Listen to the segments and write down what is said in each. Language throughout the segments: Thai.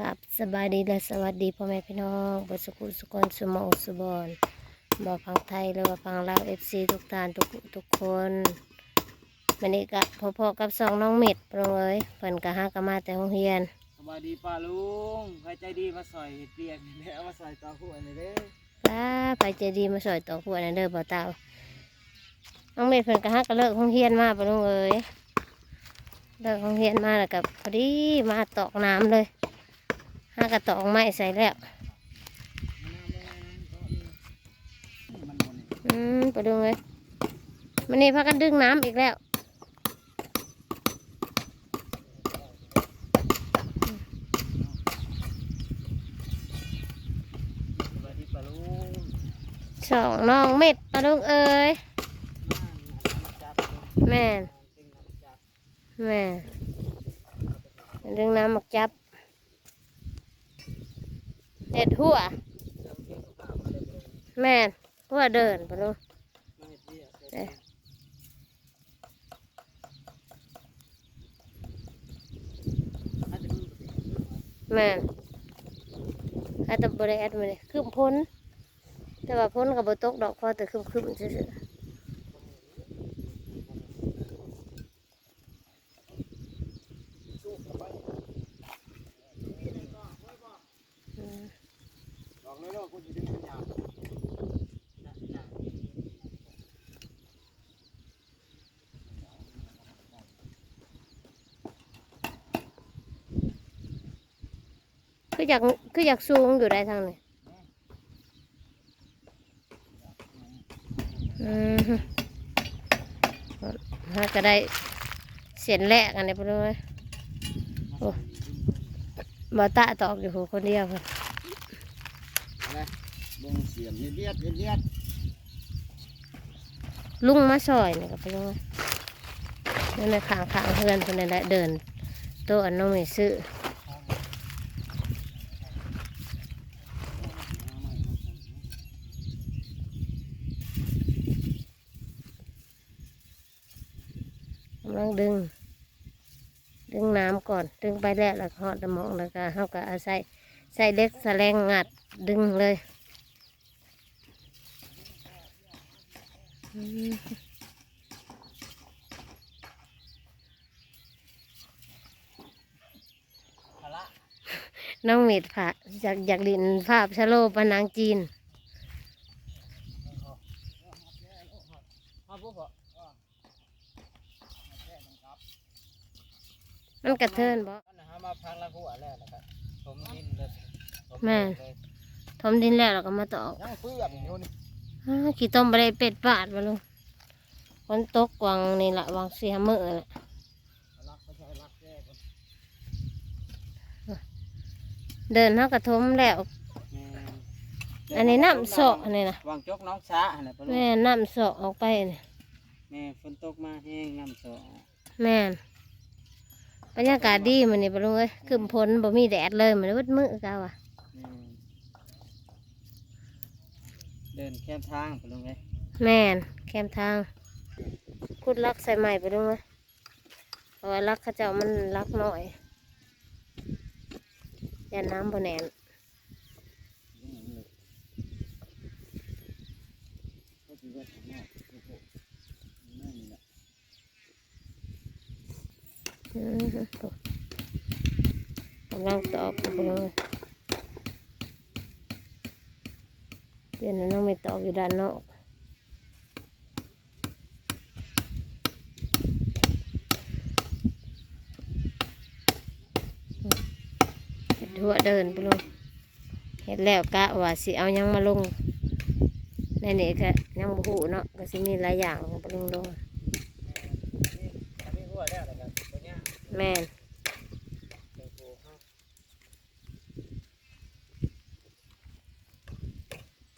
กับสบายดีและสวัสดีพ่อแม่พี่น้องบสุขุสุกนสุหมองสุบอนบ่ฟังไทยหรือว่าฟังลาวเอฟซีทุกท่านทุกทุกคนวันนี้ก็พ่อๆกับสองน้องเม็ดโปรเอ้ยเพิ่นก็หากนมาแต่โรงเรียนสวัสดีป้าลุงใครใจดีมาสอยเห็ดเปียกนี่แหละเอามาใส่ตาหัวนี่เด้อป้าไปเจดีมาสอยต่อขวดนั่นเด้อบ่เตาน้องเม็ดเพิ่นก็หากนเลิกโรงเรียนมาปะลุงเอ้ยเลิกโรงเรียนมาแล้วกับพอดีมาตอกน้ำเลย หากระตอกไม้ใส่แล้วอืมไปดูเลยมันนี่พากันดึงน้ำอีกแล้วสองน้องเม็ดปลาดุงเอ้ยแม่แม่ดึงน้ำมักจับ เด็ดหัว แม่นหัวเดินไปลาดุงมาเห็ดเปียกเอ๊ะอาจจะมีแม่นถ้าตบริแอดมาเลยคืมพ้น แต่ว่าพ้นกับบตกดอกพอแต่คืมคืมๆซื่อๆอืม บอกเลยว่าคุณจะดึงมันยาวนะนะ คืออยากคืออยากสูงอยู่ได้ทางนี้อืมฮะก็ได้เสียนแรกอันนี้ไปเลยโอ้มาตะตอกอยู่คนเดียวค่ะอะไรบงเสียมเฮ็ดเลียดเฮ็ดเลียดลุงมาซอยนี่ก็ไปเลยนั่นในขางขางๆเพื่อนคนนั้นแหละเดินโตัวอันน้องไม่ซื้อ ลังดึง ดึงน้ำก่อน ดึงไปแล้วแล้วก็หอดสมองแล้วก็เขาก็อาศัยใส่เล็กแสลงงัดดึงเลยอืมภาระน้องเม็ดผ่าอยากอยากดินภาพชะโลปะนางจีน มาปุ๊บเหรอ มันกระเทินบ่อันนะฮะมาพังละหัวแล้วนะครับผมดินเลยผมแม่เลยทมดินแล้วเราก็มาตอกยังเปื้อนอยู่นี่อ้าขี้ต้มไปได้เป็ดปาดมาลุงฝนตกวังนี่แหละวังเสียมือแหละรักไม่ใช่รักแก้ก่อนเดินเท่ากระทมแล้ว อันนี้น้ำโซะอันนี้นะวางจกน้องช้าอันนี้ปะลูกแม่น้ำโซะออกไปนี่แม่ฝนตกมาแห้งน้ำโซะแม่น บรรยากาศดีมันนี่ปะลุงเอ้ยคืมพ้นบ่มีแดดเลยมันวดมือเกาอะแม่เดินแคมทางปะลุงเอ้ยแม่นแคมทางคุดลักใส่ใหม่ไปลุงเอ้ยเพราะว่าลักเขาเจ้ามันลักน้อยยันน้ำบ่แน่นก็ถือว่าข้างนอกโอ้โหนั่นแหละ อืม กำลังตอบไปเลยเดี๋ยวน้องไม่ตอบอยู่ด้านนอกเฮ็ดหัวเดินไปเลงเห็ดแล้วกะว่าสิเอายังมาลงในนี้ก็ยังบ่หูเนาะก็สิมีหลายอย่างไปลงลงอันนี้หัว แม่นเป็นปูเขา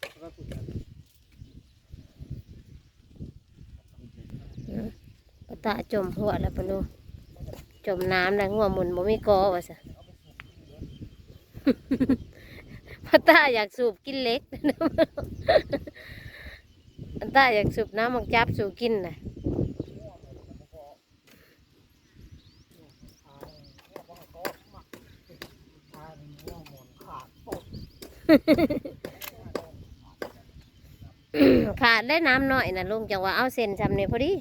แล้วก็ขุดกันปะตะจมหัวแล้วปะลูกจมน้ำแล้วหัวหมุนบ่มีกอว่าซะปะตาอยากสูบกินเล็กปะตาอยากสูบน้ำมักจับสูบกินน่ะ ขาดได้น้ำหน่อยนะลุงจังว่าเอาเส้นจำเนี่ยพอดี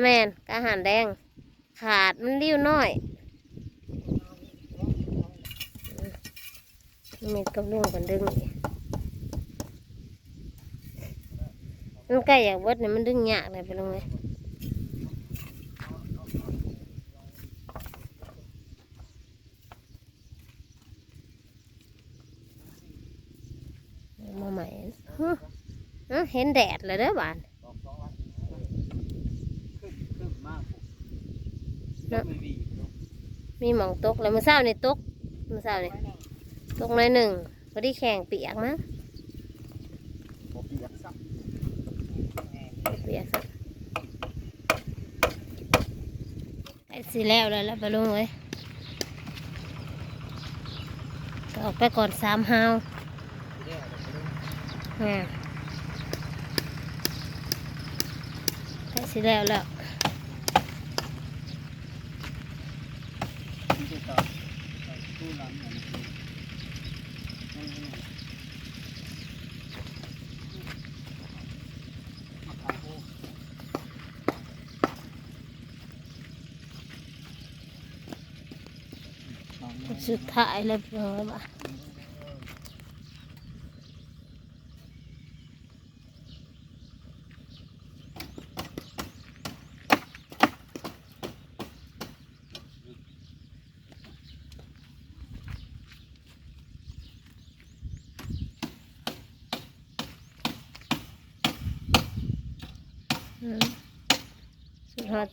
แมนกระหานแดง ขาดมันริ้วน้อยมมีกับลุงกันดึงมันใกล้อยากเบิดเนี่ยมันดึงยากเลยไปลงเลยเอามาใหม่ฮะฮะ เห็นแดดเลยเด้อบานดอกสองวันขึ้นขึ้นมากผมเนอะไม่มีเนอะมีหมองตกแล้วมือเศร้านี่ตกมือเศร้านี่ตกหน่อยหนึ่งพอดีแข่งเปียกมั้งบ่เปียกซ้เปียกสักไอ้สิแล้วเลยแล้วไปลุงเลยก็ออกไปก่อนสามฮาวำะขามโพดสองไม้สุดท้ายเลยไปลุงเลยบ่ะอื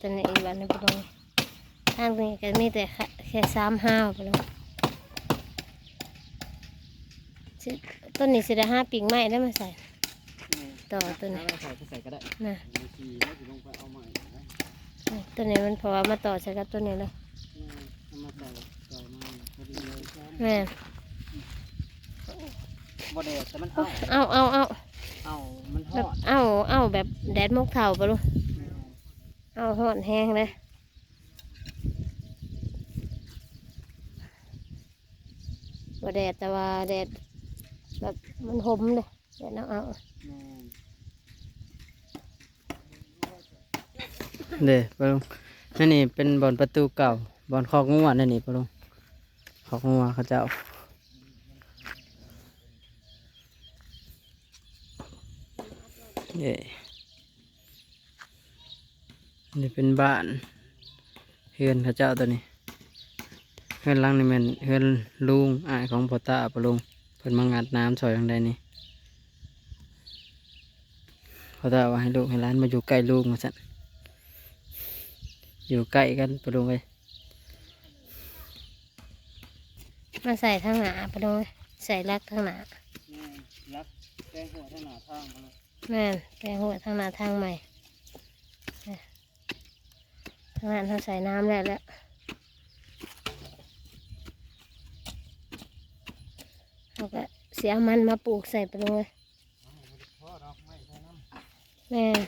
ตัวนี้อีกวันหนึงไปลุงทางนี้ก็มีแต่แค่แค่สามฮาวไปลุงสิต้นนี้สิได้ห้าปิงไม้ได้มาใส่ ต่อตัวนี้ถ้าเราใส่ก็ใส่ก็ได้นะบางทีเราจะลงไปเอาใหม่นะนี่ต้นนี้มันเพราะว่ามาต่อใช้กับต้นนี้เลยเอามาใส่ใส่มาพอดีเลยครับแม่บ่แดดแต่มันเอาเอาเอาเอาเอา เอามันฮแบอบดเอาเอาแบบแดดมกเท่าปะลูก เอาห่อนแห้งเลยว่าแดดแต่ว่าแดดแบบมันหมเลยแดดเอาเอาเด้ปลุงนั่นนี่เป็นบอนประตูเก่าบอนคอกงัวนั่นนี่ปลุงคอกงัวเขาเจ้าเย่ นี่เป็นบ้านเฮือนเขาเจ้าตัวนี้เฮือนหลังนี่แมันเฮือนลุงอายของพ่อตาปะลุงเพิ่นมางัดน้ำซอยทางใดนี่พ่อตาว่าให้ลูกให้หล้านมาอยู่ใกล้ลูกมาสั่นอยู่ใกล้กันปะลุงเลยมาใส่ทางหนาปะลูกใส่รักทางหนารักแกงหัวทางหน้าทางมาเลยแม่นแกงหัวทางหนาทางใหม่เนี่ย ทางนั้นเขาใส่น้ำแล้วแล้วเขาก็เสียมันมาปลูกใส่ไปเลยพ่อดอกไม้ใส่น้ำแม่น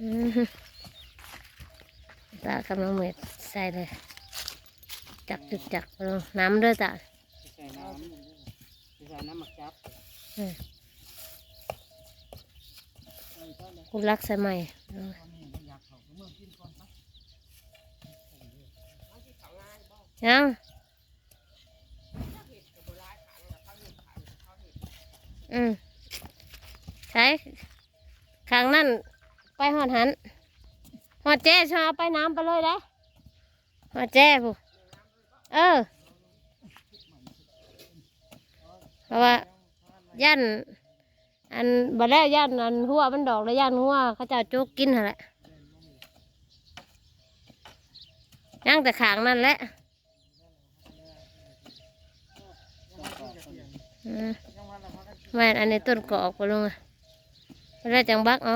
อืมตากำลังเม็ดใส่เลย จักจุกจักไปลงน้ำเด้วยตาใส่น้ำใส่น้ำหมักจับ คุณรักใส่ใหม่ยังอืมใช้ข้งนั่นไปหอดหันหอดแจ้ชอาไปน้ำไปเลยได้หอดแจ้ผู้เออ เพราะว่า ยัน อันบ่แล้วย่านอันหัวมันดอกแล้วย่านหัวเขาเจะโจกกินหั่นแหละย่างแต่ขางนั่นแหละอแม่นอันนี้ต้นกอกไปลงอะแล้วจังบักเอา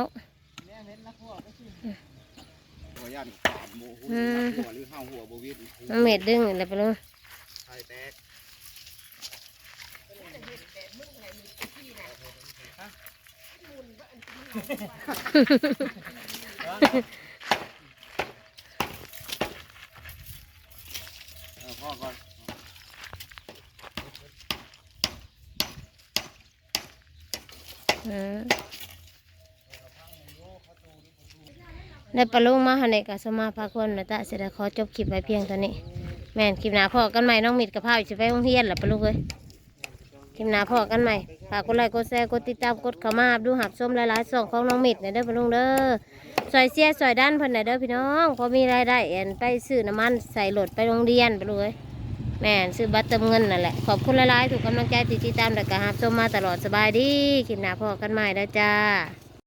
หัวย่านขาดโมหัวหรือห้าหัวบวิดมันเม็ดดึงอะไรไปลงไข่แตก พ่อก่อนเออในปลุมาหันกาสมาภาคนนะตะเสร็จแล้วขอจบคลิปไว้เพียงเท่านี้ แม่นคลิปหนาพอกันใหม่น้องมิดกับผ้าอยู่ไปห้องเฮียนหลับปลุกเลย คลิปหน้าพอกันใหม่ฝากกดไลค์กดแชร์กดติดตามกดเข้ามาดูหับชมหลายๆส่องของน้องมิดในเด้อพี่น้องเด้อซอยเสียซอยด้านเพิ่นน่ะเด้อพี่น้องพอมีรายได้แอนไปซื้อน้ำมันใส่รถไปโรงเรียนไปเลยแม่นซื้อบัตรเติมเงินนั่นแหละขอบคุณหลายๆถูกกำลังใจติดติดตามและก็หับชมมาตลอดสบายดีคลิปหน้าพอกันใหม่แล้วจ้า